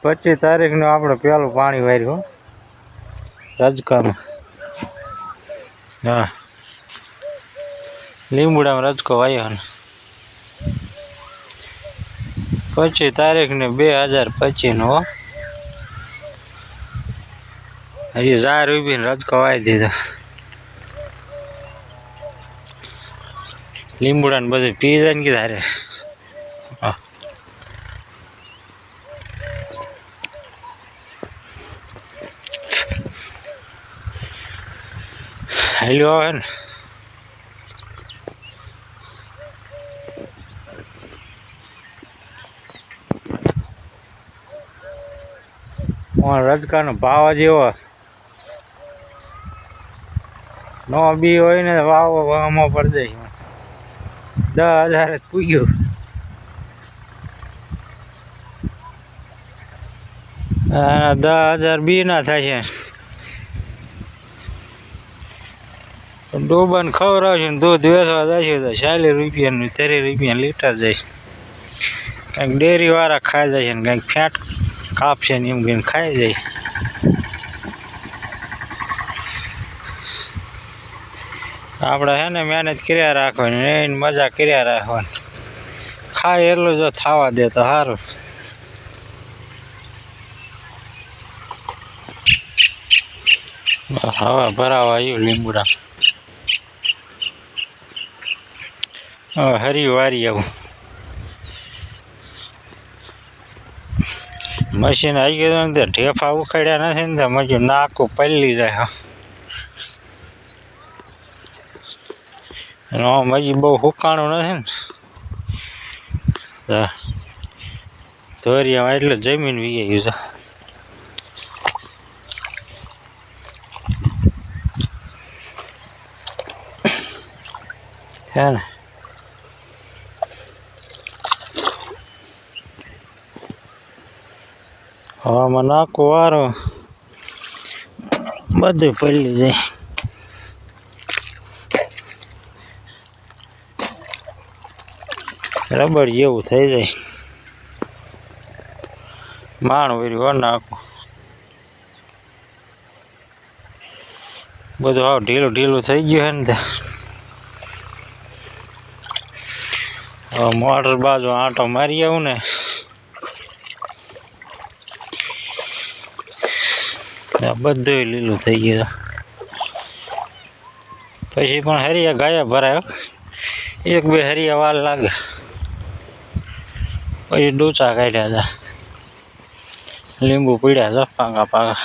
પચીસ તારીખનું આપણે પેલું પાણી વાર્યું રજકામાં હા. લીંબુડામાં રજકો વાયો ને. પચીસ તારીખને બે હજાર પચીસનો હજી ઝાર ઉભીને રજકો વાવી દીધો. લીંબુડા ને બધું પી જાય ને કીધા હેલ્યો આવે ને રજકાનો ભાવ જ એવો. નો બી હોય ને, વાવો વામાં પડી જાય. દસ હજાર પૂગ્યું. દસ હજાર બી ના થાય ડોબાને ખવડાવશે ને દૂધ વેચવા જશે તો ચાલીસ રૂપિયાનું ત્રીસ રૂપિયા લીટર જશે કંઈક ડેરી વાળા ખાઈ જાય ને કંઈક ફેટ કાપશે ને એમ કહીને ખાઈ જાય આપણે છે ને મહેનત કર્યા રાખવાની એની મજા કર્યા રાખવાની. ખાય એટલું જો થવા દે તો સારું હવા ભરાવા આવ્યું લીંબુડા. હરી વારી આવું. મશીન આવી ગયું ને ઢેફા ઉખાડ્યા નથી ને મજૂર નાકું પલ્લી જાય આમ બહુ હુકાણું નથી ને. ધોરિયામાં એટલે જમીન વી ગયું છે. હે ને? હવામાં નાખો વારો. બધું પડી જાય. રબર જેવું થઈ જાય. માણ વર્યું નાખું. બધું આવ ઢીલું ઢીલું થઈ ગયું હે ને મોટર બાજુ આંટો મારી આવું ને. બધું લીલું થઈ ગયું પછી પણ હરિયા ગાયા ભરાયો. એક બે હરિયા વાર લાગે. પછી ડૂચા કાઢ્યા હતા. લીંબુ પીડ્યા હતા પાકા પાકા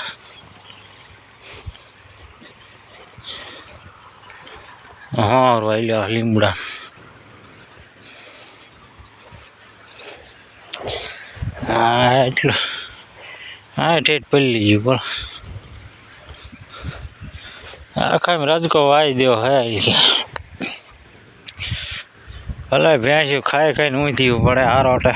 હા લ્યો લીમડા. હા, એટલું. હા, ઠેઠ પલ્લી ગયું પણ. આખા રજકો વાઈ દો હે ભલે ભેંસ્યું ખાઈ ખાઈને ઊંધી પડે આરોટે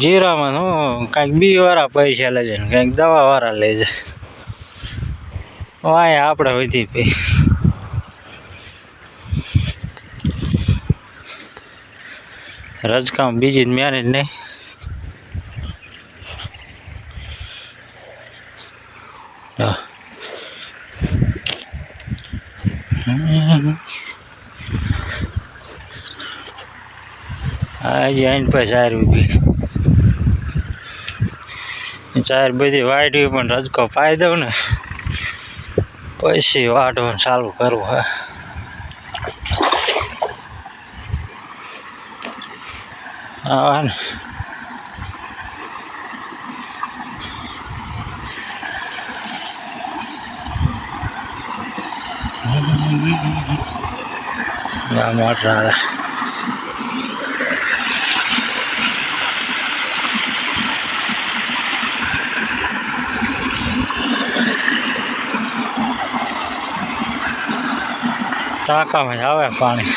જીરામાં શું, કાંઈક બી વાળા પૈસા લેજે ને કાંઈક દવા વાળા લેજે. વાય આપણે વધી પી. રજકામ બીજી જ મેરેજ નહીં હા. આજે આઈને પછી ચાર ઊભી ચાર બધી વાઈટ પણ રજકો પાઈ ને, પછી વાટવાનું ચાલુ કરવું હે, હા ને. ના મોટર આવે ટાંકામાં જ આવે પાણી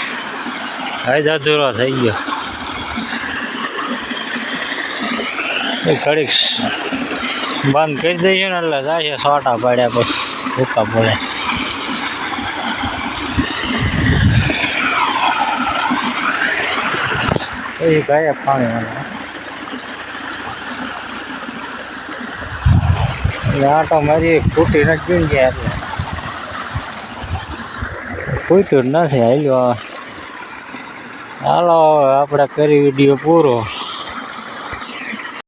હવે જ અધૂરો થઈ ગયો એ ઘડીક બંધ કરી દઈએ ને એટલે જાય સોટા પડ્યા પછી ભૂકા પડે પછી ગાય પાણી આટો મારી ફૂટી નથી ગયા ફૂટ્યું નથી હાલ્યો. હાલો આપણે કરી વીડિયો પૂરો.